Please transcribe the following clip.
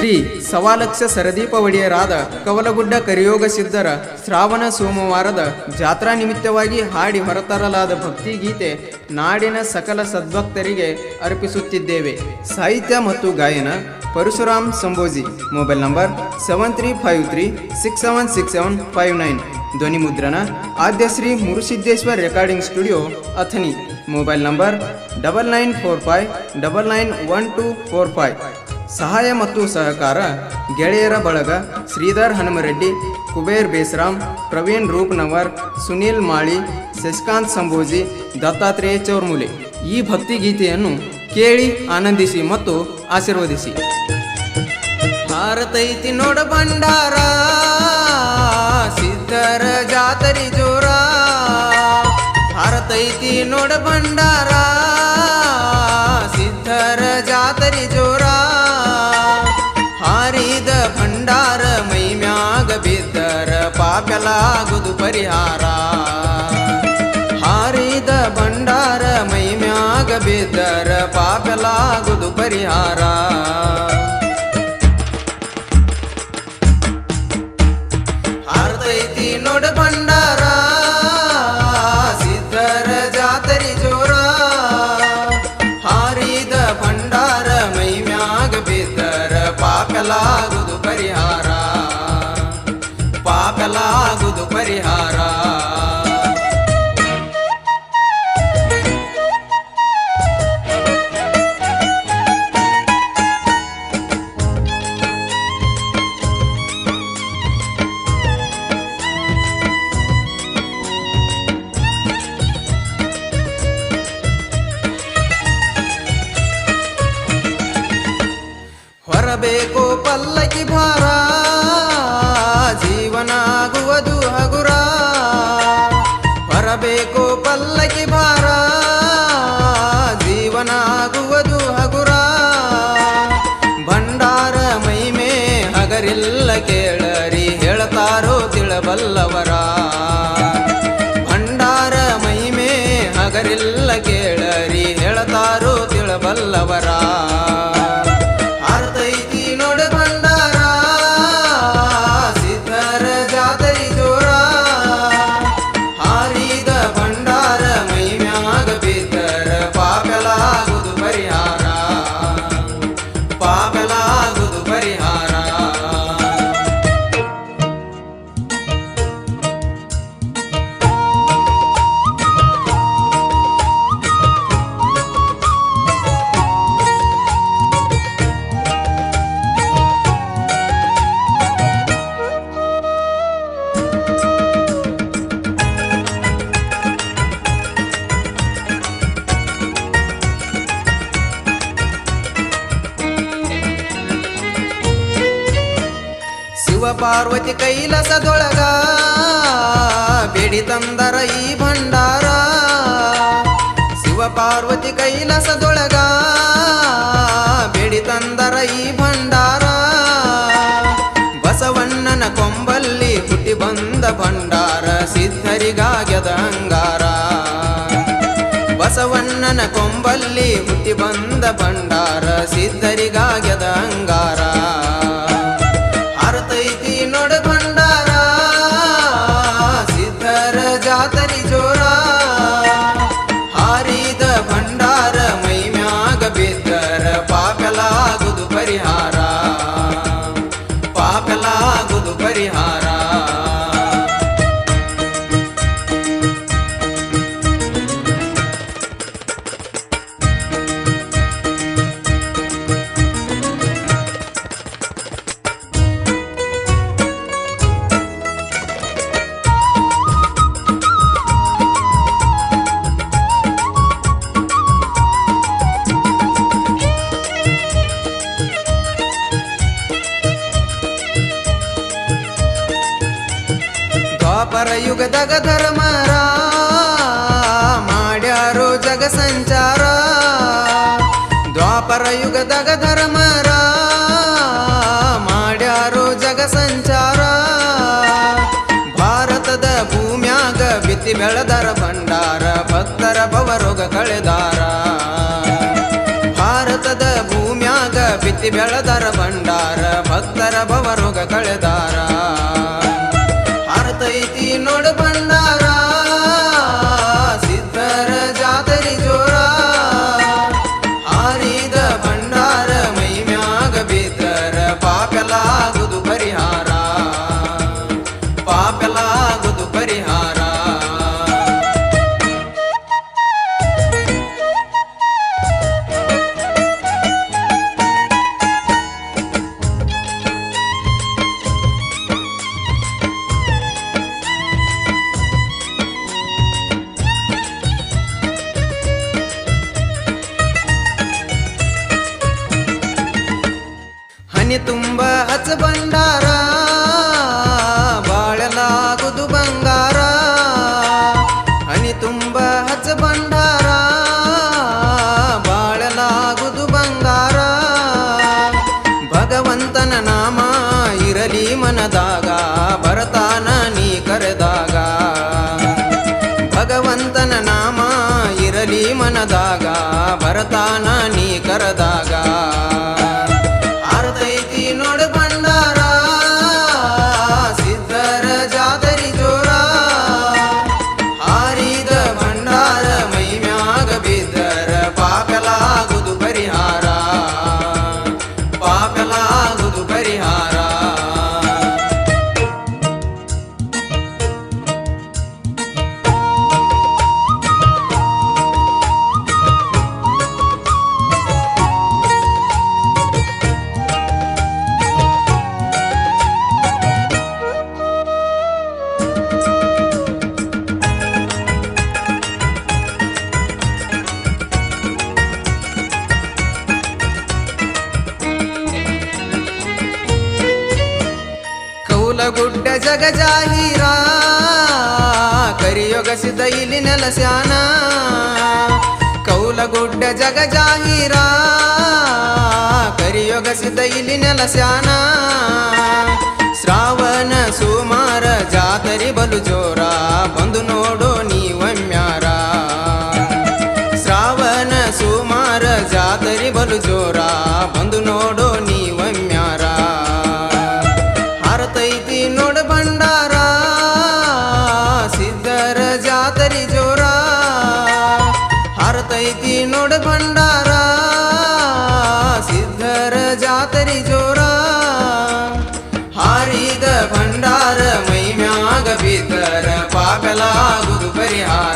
ಶ್ರೀ ಸವಾಲಕ್ಷ ಸರದೀಪ ಒಡೆಯರಾದ ಕವಲಗುಡ್ಡ ಕರಿಯೋಗ ಸಿದ್ಧರ ಶ್ರಾವಣ ಸೋಮವಾರದ ಜಾತ್ರಾ ನಿಮಿತ್ತವಾಗಿ ಹಾಡಿ ಹೊರತರಲಾದ ಭಕ್ತಿ ಗೀತೆ ನಾಡಿನ ಸಕಲ ಸದ್ಭಕ್ತರಿಗೆ ಅರ್ಪಿಸುತ್ತಿದ್ದೇವೆ. ಸಾಹಿತ್ಯ ಮತ್ತು ಗಾಯನ Parashuram Samboji. Mobile number seven three five three six seven six seven five nine ಧ್ವನಿ ಮುದ್ರಣ Adyashree Murusiddheshwar recording studio Athani mobile number double nine four five double nine one two four five ಸಹಾಯ ಮತ್ತು ಸಹಕಾರ, ಗೆಳೆಯರ ಬಳಗ ಶ್ರೀಧರ್ ಹನುಮರೆಡ್ಡಿ, ಕುಬೇರ್ ಬೇಸ್ರಾಮ್ ಪ್ರವೀಣ್ ರೂಪ್ನವರ್, ಸುನೀಲ್ ಮಾಳಿ, ಶಶಿಕಾಂತ್ ಸಂಭೋಜಿ, ದತ್ತಾತ್ರೇಯ ಚೌರ್ಮುಲೆ. ಈ ಭಕ್ತಿ ಗೀತೆಯನ್ನು ಕೇಳಿ ಆನಂದಿಸಿ ಮತ್ತು ಆಶೀರ್ವದಿಸಿ. ಭಾರತೈತಿ ನೋಡ ಭಂಡಾರ, ಸಿದ್ಧರ ಜಾತರಿ ಜೋರ. ಭಾರತೈತಿ ನೋಡ ಭಂಡಾರ, ಸಿದ್ಧರ ಜಾತರಿ ಜೋರ. ಹಾರಿದ ಭಂಡಾರ ಮೈ ಮ್ಯಾಗ ಬಿದ್ದರ ಪಾಪಲಾಗುದು ಪರಿಹಾರ. ಹಾರಿದ ಭಂಡಾರ ಮೈ ಮ್ಯಾಗ ಬಿದ್ದರ ಪಾಪಲಾಗುದು ಪರಿಹಾರ. ಹಾರದೈತಿ ನೋಡ ಭಂಡಾರ ಪಾಪಲಾಗುದು ಪರಿಹಾರ ಹೊರಬೇಕು ಪಲ್ಲಕ್ಕಿ ಭಾರ ತಿಳಬಲ್ಲವರ ಭಂಡಾರ ಮಹಿಮೆ ಹಗರಿಲ್ಲ ಕೇಳರಿ ಹೇಳತಾರು ತಿಳಬಲ್ಲವರ? ಪಾರ್ವತಿ ಕೈಲಸದೊಳಗ ಬೇಡಿ ತಂದರ ಈ ಭಂಡಾರ. ಶಿವ ಪಾರ್ವತಿ ಕೈಲಸದೊಳಗ ಬೇಡಿ ತಂದರ ಈ ಭಂಡಾರ. ಬಸವಣ್ಣನ ಕೊಂಬಲ್ಲಿ ಹುಟ್ಟಿ ಬಂದ ಭಂಡಾರ ಸಿದ್ಧರಿಗಾಗ್ಯದ ಅಂಗಾರ. ಬಸವಣ್ಣನ ಕೊಂಬಲ್ಲಿ ಹುಟ್ಟಿ ಬಂದ ಭಂಡಾರ ಸಿದ್ಧರಿಗಾಗ್ಯದ ಅಂಗಾರ. ಯುಗದಾಗ ಧರ್ಮರ ಮಾಡ್ಯಾರೋ ಜಗ ಸಂಚಾರ. ದ್ವಾಪರ ಯುಗದಾಗ ಧರ್ಮರ ಮಾಡ್ಯಾರೋ ಜಗ ಸಂಚಾರ. ಭಾರತದ ಭೂಮ್ಯಾಗ ಬಿತ್ತಿ ಬೆಳೆದರ ಭಂಡಾರ, ಭಕ್ತರ ಭವರೋಗ ಕಳೆದಾರ. ಭಾರತದ ಭೂಮ್ಯಾಗ ಬಿತ್ತಿ ಬೆಳದರ ಭಂಡಾರ, ಭಕ್ತರ ಭವರೋಗ ಕಳೆದಾರ. ತುಂಬ ಹಚ್ಚ ಭಂಡಾರ ಬಾಳಲಾಗುದು ಬಂಗಾರ. ಅನಿ ತುಂಬ ಹಚ್ಚ ಭಂಡಾರ ಬಾಳಲಾಗುದು ಬಂಗಾರ. ಭಗವಂತನ ನಾಮ ಇರಲಿ ಮನದಾಗ ಬರತಾನ ನೀ ಕರೆದಾಗ. ಭಗವಂತನ ನಾಮ ಇರಲಿ ಮನದಾಗ ಬರತಾನ ನೀ ಕರೆದಾಗ. ಕೌಲಗುಡ್ಡ ಜಗ ಜಾಹೀರ ಕರಿಯೊಗಸಿದ ಇಲ್ಲಿ ನೆಲಸ್ಯಾನ ಕೌಲಗುಡ್ಡ ಜಗ ಜಾಹೀರ ಕರಿಯೊಗಸಿದ ಇಲ್ಲಿ ನೆಲಸ್ಯಾನ ಶ್ರಾವಣ ಸುಮಾರ ಜಾತರಿ ಬಲು ಜೋರ, ಬಂದು ನೋಡು ಹಾರಿದ ಭಂಡಾರ ಮೈ ಮ್ಯಾಗ ಬಿದ್ದರ ಪಾಕಲಾಗುದು ಪರಿಹಾರ.